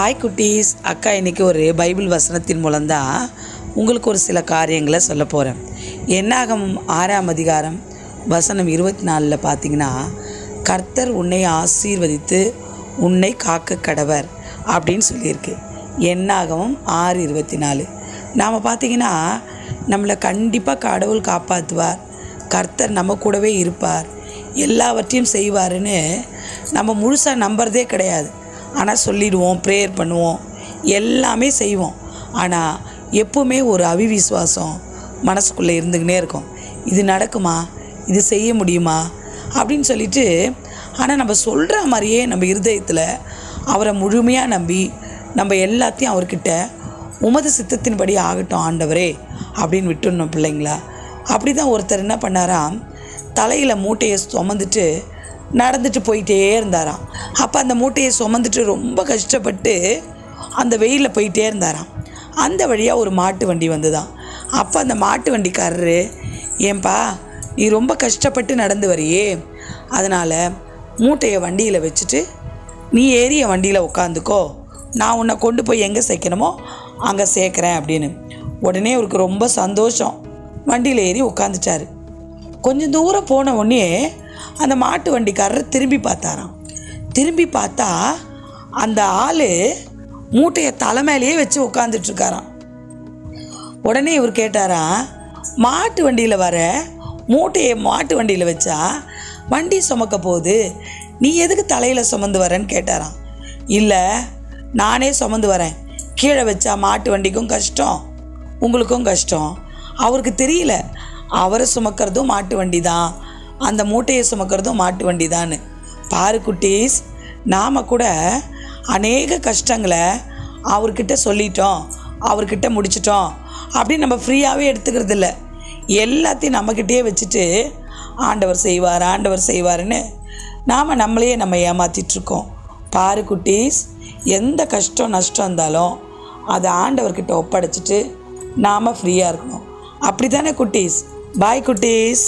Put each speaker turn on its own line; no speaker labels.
Hi குட்டீஸ். அக்கா இன்னைக்கு ஒரு பைபிள் வசனத்தின் மூலம்தான் உங்களுக்கு ஒரு சில காரியங்களை சொல்ல போகிறேன் என்னாகும் ஆறாம் அதிகாரம் வசனம் இருபத்தி நாலில் பார்த்தீங்கன்னா கர்த்தர் உன்னை ஆசீர்வதித்து உன்னை காக்க கடவர் அப்படின்னு சொல்லியிருக்கு. என்னாகவும் ஆறு இருபத்தி நாலு நாம் பார்த்தீங்கன்னா நம்மளை கண்டிப்பாக கடவுள் காப்பாற்றுவார் கர்த்தர் நம்ம கூடவே இருப்பார். எல்லாவற்றையும் செய்வாருன்னு நம்ம முழுசாக நம்புறதே கிடையாது. ஆனால் சொல்லிடுவோம் ப்ரேயர் பண்ணுவோம் எல்லாமே செய்வோம். ஆனால் எப்போவுமே ஒரு அவிவிசுவாசம் மனசுக்குள்ளே இருந்துக்கினே இருக்கும். இது நடக்குமா? இது செய்ய முடியுமா? அப்படின்னு சொல்லிட்டு ஆனால் நம்ம சொல்கிற மாதிரியே நம்ம இருதயத்தில் அவரை முழுமையாக நம்பி நம்ம எல்லாத்தையும் அவர்கிட்ட உமது சித்தத்தின்படி ஆகட்டும் ஆண்டவரே அப்படின்னு விட்டுடணும் பிள்ளைங்களா. அப்படி தான் ஒருத்தர் என்ன பண்ணாராம்? தலையில் மூட்டையை சுமந்துட்டு நடந்துட்டு போயிட்டே இருந்தாராம். அப்போ அந்த மூட்டையை சுமந்துட்டு ரொம்ப கஷ்டப்பட்டு அந்த வெயிலில் போயிட்டே இருந்தாராம். அந்த வழியாக ஒரு மாட்டு வண்டி வந்துதான். அப்போ அந்த மாட்டு வண்டிக்காரரு ஏன்பா நீ ரொம்ப கஷ்டப்பட்டு நடந்து வரியே. அதனால் மூட்டையை வண்டியில் வச்சுட்டு நீ ஏறிய வண்டியில் உட்காந்துக்கோ நான் உன்னை கொண்டு போய் எங்கே சேர்க்கணுமோ அங்கே சேர்க்குறேன் அப்படின்னு. உடனே அவருக்கு ரொம்ப சந்தோஷம். வண்டியில் ஏறி உட்காந்துட்டாரு கொஞ்சம் தூரம் போன உடனே அந்த மாட்டு வண்டிக்காரர் திரும்பி பார்த்தாராம். திரும்பி பார்த்தா அந்த ஆள் மூட்டையை தலை மேலேயே வச்சு உட்காந்துட்ருக்காராம் உடனே இவர் கேட்டாரா மாட்டு வண்டியில் வர மூட்டையை மாட்டு வண்டியில் வச்சா வண்டி சுமக்க போகுது. நீ எதுக்கு தலையில் சுமந்து வரேன்னு கேட்டாராம். இல்லை நானே சுமந்து வரேன். கீழே வச்சா மாட்டு வண்டிக்கும் கஷ்டம் உங்களுக்கும் கஷ்டம். அவருக்கு தெரியல. அவரை சுமக்கிறதும் மாட்டு வண்டி தான் அந்த மூட்டையை சுமக்கிறதும் மாட்டு வண்டி தான் பாரு குட்டீஸ் நாம் கூட அநேக கஷ்டங்களை அவர்கிட்ட சொல்லிட்டோம் அவர்கிட்ட முடிச்சிட்டோம் அப்படின்னு நம்ம ஃப்ரீயாகவே எடுத்துக்கிறது இல்லை எல்லாத்தையும் நம்மக்கிட்டே வச்சுட்டு ஆண்டவர் செய்வார் ஆண்டவர் செய்வாருன்னு நாம் நம்மளையே நம்ம ஏமாற்றிட்டுருக்கோம் பாரு குட்டீஸ் எந்த கஷ்டம் நஷ்டம் இருந்தாலும் அதை ஆண்டவர்கிட்ட ஒப்படைச்சிட்டு நாம் ஃப்ரீயாக இருக்கணும். அப்படி தானே குட்டீஸ்? பாய் குட்டீஸ்.